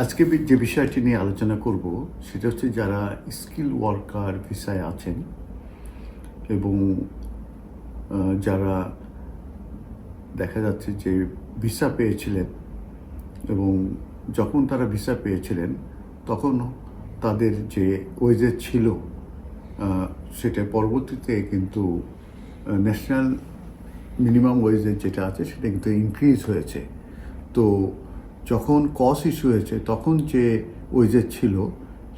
আজকে যে বিষয়টি নিয়ে আলোচনা করব, সেটা হচ্ছে যারা স্কিল ওয়ার্কার ভিসায় আছেন এবং যারা দেখা যাচ্ছে যে ভিসা পেয়েছিলেন এবং যখন তারা ভিসা পেয়েছিলেন, তখন তাদের যে ওয়েজেস ছিল সেটা পরবর্তীতে কিন্তু ন্যাশনাল মিনিমাম ওয়েজের যেটা আছে সেটা কিন্তু ইনক্রিজ হয়েছে। তো যখন কস ইস্যু হয়েছে, তখন যে ওয়েজেস ছিল,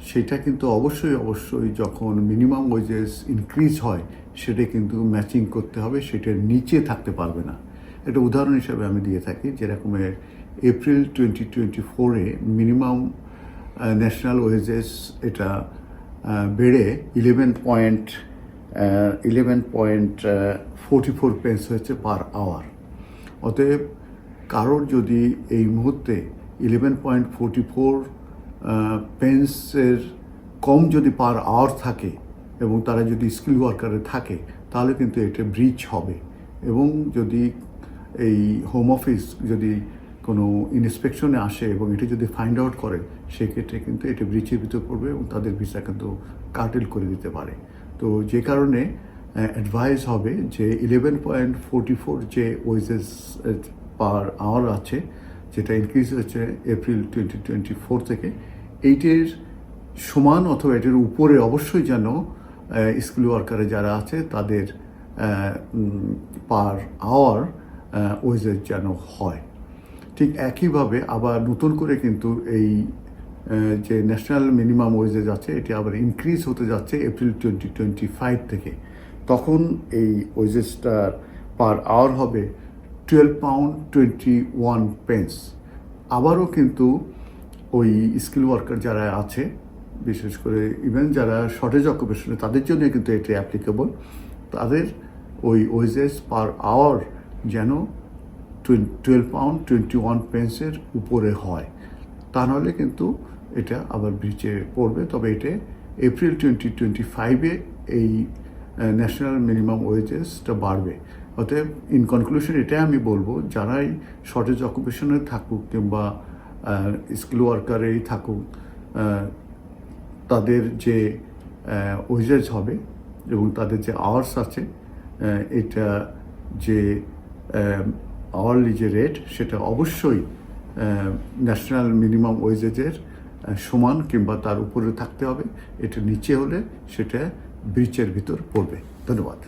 সেটা কিন্তু অবশ্যই অবশ্যই যখন মিনিমাম ওয়েজেস ইনক্রিজ হয়, সেটা কিন্তু ম্যাচিং করতে হবে সেটার নিচে থাকতে পারবে না। একটা উদাহরণ হিসাবে আমি দিয়ে থাকি যেরকমের এপ্রিল টোয়েন্টি টোয়েন্টি ফোরে মিনিমাম ন্যাশনাল ওয়েজেস এটা বেড়ে eleven point eleven point forty four pence হয়েছে পার আওয়ার অতএব কারোর যদি এই মুহূর্তে ইলেভেন পয়েন্ট ফোরটি ফোর পেন্সের কম যদি পার আওয়ার থাকে এবং তারা যদি স্কিল ওয়ার্কারে থাকে, তাহলে কিন্তু এটা ব্রিচ হবে। এবং যদি এই হোম অফিস যদি কোনো ইন্সপেকশনে আসে এবং এটি যদি ফাইন্ড আউট করে, সেক্ষেত্রে কিন্তু এটা ব্রিচের ভিতর পড়বে এবং তাদের ভিসা কিন্তু কার্টেল করে দিতে পারে। তো যে কারণে অ্যাডভাইস হবে যে ইলেভেন পয়েন্ট ফোরটি ফোর যে ওয়েজেস পার আওয়ার আছে, যেটা ইনক্রিজ হয়েছে এপ্রিল টোয়েন্টি টোয়েন্টি ফোর থেকে। এইটির সমান অথবা এটির উপরে অবশ্যই যেন স্কুল ওয়ার্কারে যারা আছে, তাদের পার আওয়ার ওয়েজেস যেন হয়। ঠিক একইভাবে আবার নতুন করে কিন্তু এই যে ন্যাশনাল মিনিমাম ওয়েজেস আছে, এটি আবার ইনক্রিজ হতে যাচ্ছে এপ্রিল টোয়েন্টি টোয়েন্টি ফাইভ থেকে। তখন এই ওয়েজেসটার পার আওয়ার হবে। Twelve pound twenty one pence আবারও কিন্তু ওই স্কিল ওয়ার্কার যারা আছে, বিশেষ করে ইভেন যারা শর্টেজ অকুপেশনে তাদের জন্য কিন্তু এটি অ্যাপ্লিকেবল তাদের ওই ওয়েজেস পার আওয়ার যেন টুয়েলভ পাউন্ড টোয়েন্টি ওয়ান পেন্সের উপরে হয়। তা নাহলে কিন্তু এটা আবার ব্রিচে পড়বে। তবে এটা এপ্রিল টোয়েন্টি টোয়েন্টি ফাইভে এই ন্যাশনাল মিনিমাম ওয়েজেসটা বাড়বে। অতএব ইন কনক্লুশন এটাই আমি বলব, যারাই শর্টেজ অকুপেশনে থাকুক কিংবা স্কিল ওয়ার্কারেই থাকুক তাদের যে ওয়েজেস হবে এবং তাদের যে আওয়ার্স আছে এটা যে আওয়ারলি যে রেট সেটা অবশ্যই ন্যাশনাল মিনিমাম ওয়েজেজের সমান কিংবা তার উপরে থাকতে হবে। এটা নিচে হলে সেটা ব্রিচের ভিতর পড়বে। ধন্যবাদ।